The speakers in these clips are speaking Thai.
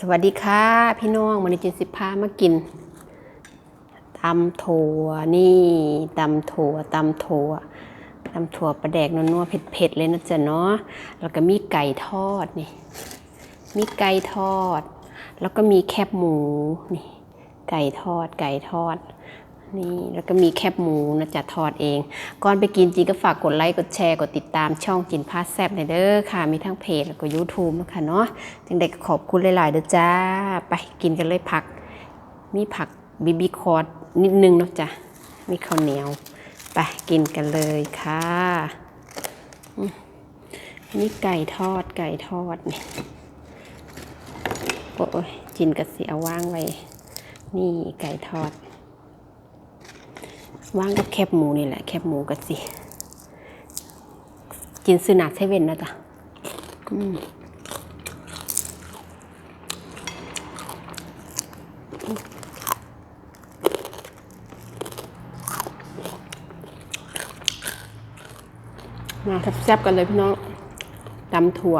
สวัสดีค่ะ พี่น้องวันนี้จินสิพามากินตำถั่วนี่ตำถั่วตำถั่วตำถั่วประแดกนัวๆเผ็ดๆเลยนะจ๊ะเนาะแล้วก็มีไก่ทอดนี่ มีไก่ทอด แล้วก็มีแคบหมูนี่ ไก่ทอดไก่ทอด นี่แล้วก็มีแคบหมูนะจ๊ะทอดเอง ก่อนไปกินจีก็ฝากกดไลค์กดแชร์กดติดตามช่องจินพาสแซบในเด้อค่ะ มีทั้งเพจแล้วก็ YouTube นะคะเนาะจังเด็กขอบคุณหลาย ๆ เด้อจ้า ไปกินกันเลยผัก มีผักบีบีคอร์ดนิดนึงเนาะจ้ะมีข้าวเหนียว ไปกินกันเลยค่ะนี่ไก่ทอดไก่ทอดนี่โอ้ยจินกระเสียว่างไว้ นี่ไก่ทอด ว่างกับแคบหมูนี่แหละ แคบหมูก็สิกินซื้อหนาเซเว่นนะจ๊ะมาแซ่บๆกันเลยพี่น้องตำถั่ว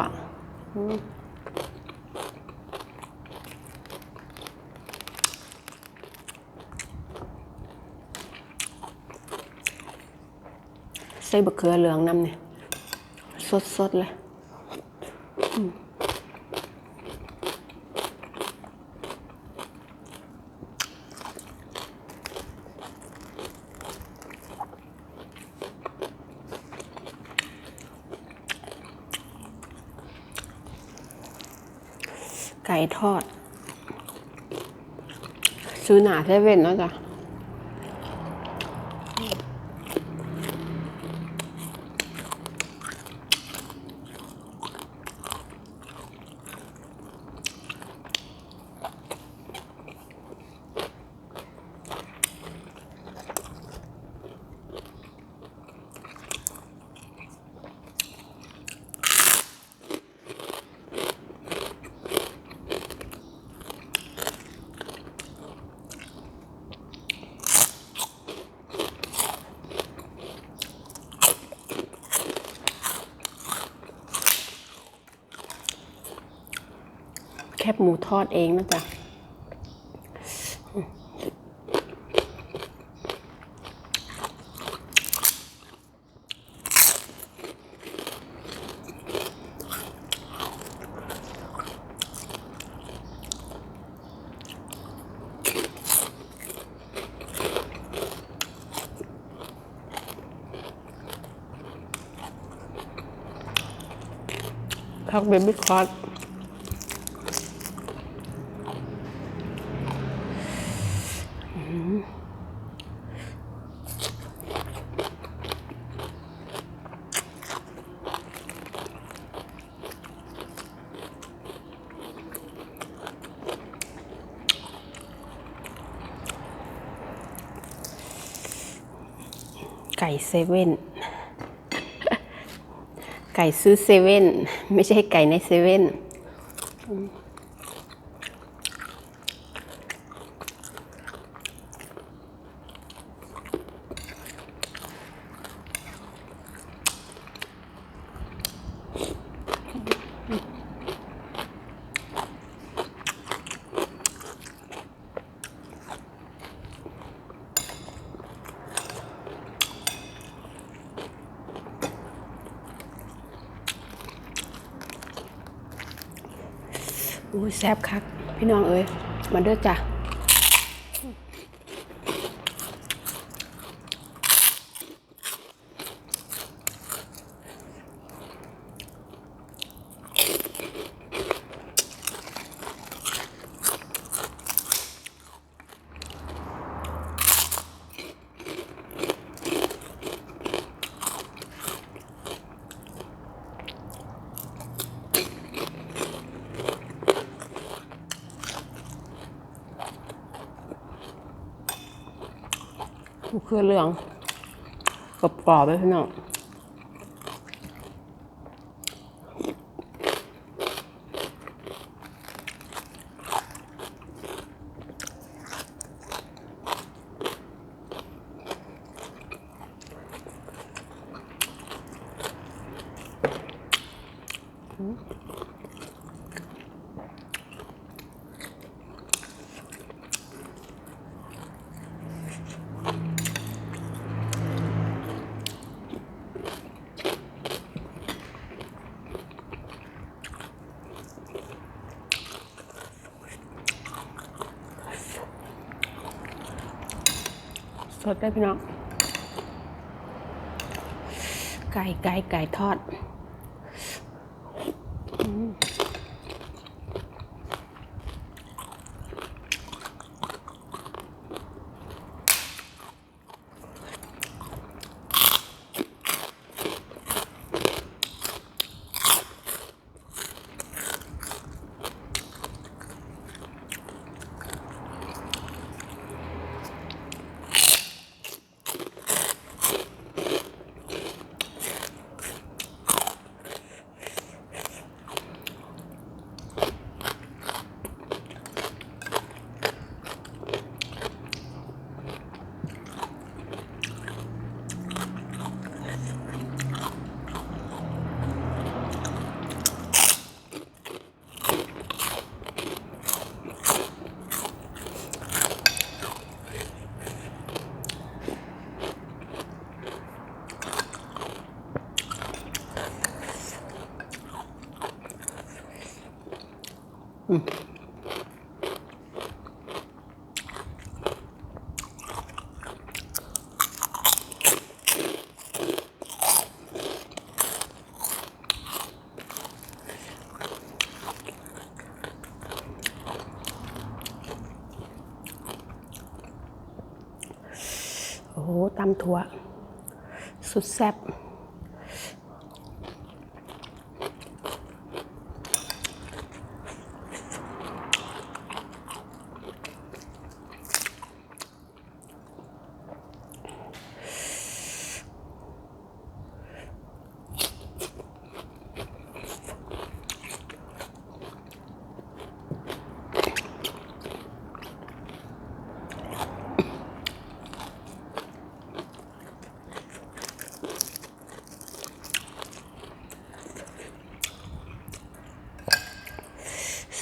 ส่บะเขือเหลืองน้ำเนี่ยสดๆเลยไก่ทอด ซื้อหนาเซเว่นเนาะจ๊ะ หมูทอดเองนะจ๊ะพักเบบี้คอร์ด ไก่เซเว่นไก่ซื้อเซเว่นไม่ใช่ไก่ในเซเว่น อุ้ย แซ่บคัก พี่น้องเอ้ยมาเด้อจ้ะ คือเหลืองกรอบๆเลยพี่น้อง ดดได้พี่น้อง ไก่ไก่ไก่ทอด อืม โอ้โหตำถั่ว สุดแซ่บ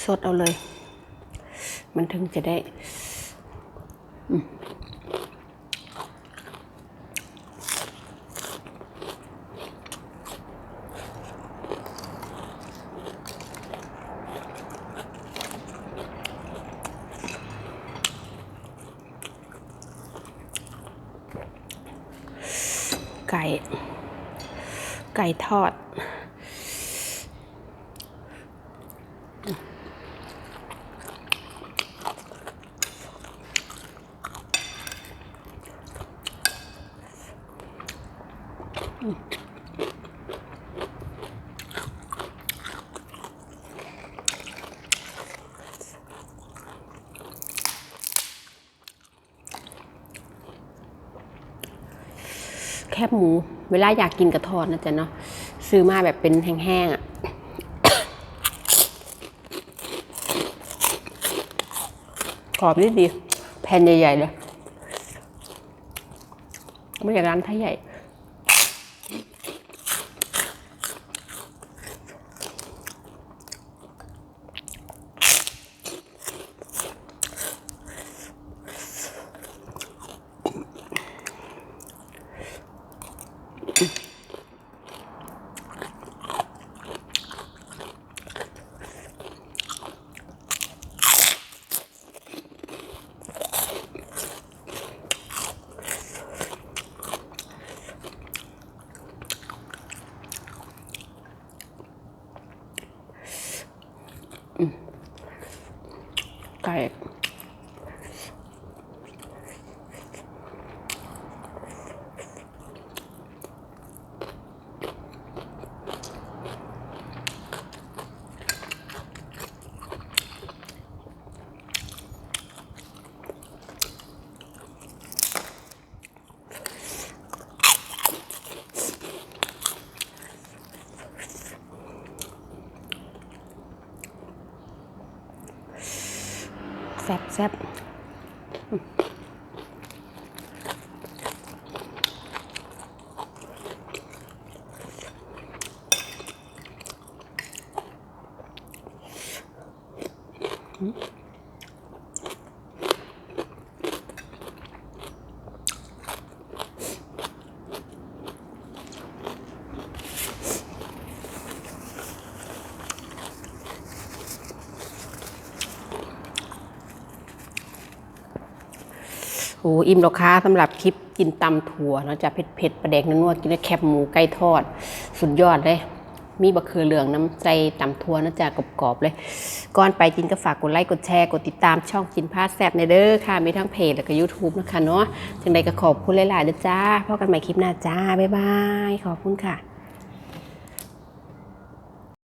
ส ดเอาเลย มันถึงจะได้ไก่ ไก่ทอด แคบหมู เวลาอยากกินกระทอดนะจ๊ะเนาะซื้อมาแบบเป็นแห้งๆอะ่ะกรอบดีดีๆแผ่นใหญ่ ๆ เลย ไม่อย่างร้านไทยใหญ่ ไก่ แซ่บแซ่บ โอ้อิ่มแล้วค่ะสำหรับคลิปกินตำถั่วเนาะจะเผ็ดเผ็ดๆปลาแดกนัวๆกินแคบหมูไก่ทอด สุดยอดเลย มีบะเขือเหลืองน้ำใจตำถั่วนะจ๊ะกรอบๆเลย ก่อนไปกินก็ฝากกดไลค์กดแชร์กดติดตามช่องกินพาแซบในเด้อค่ะ มีทั้งเพจแล้วก็ YouTube นะคะเนาะจังใดก็ขอบคุณหลายๆเด้อจ้าพบกันใหม่คลิปหน้าจ้า บ๊ายบาย ขอบคุณค่ะ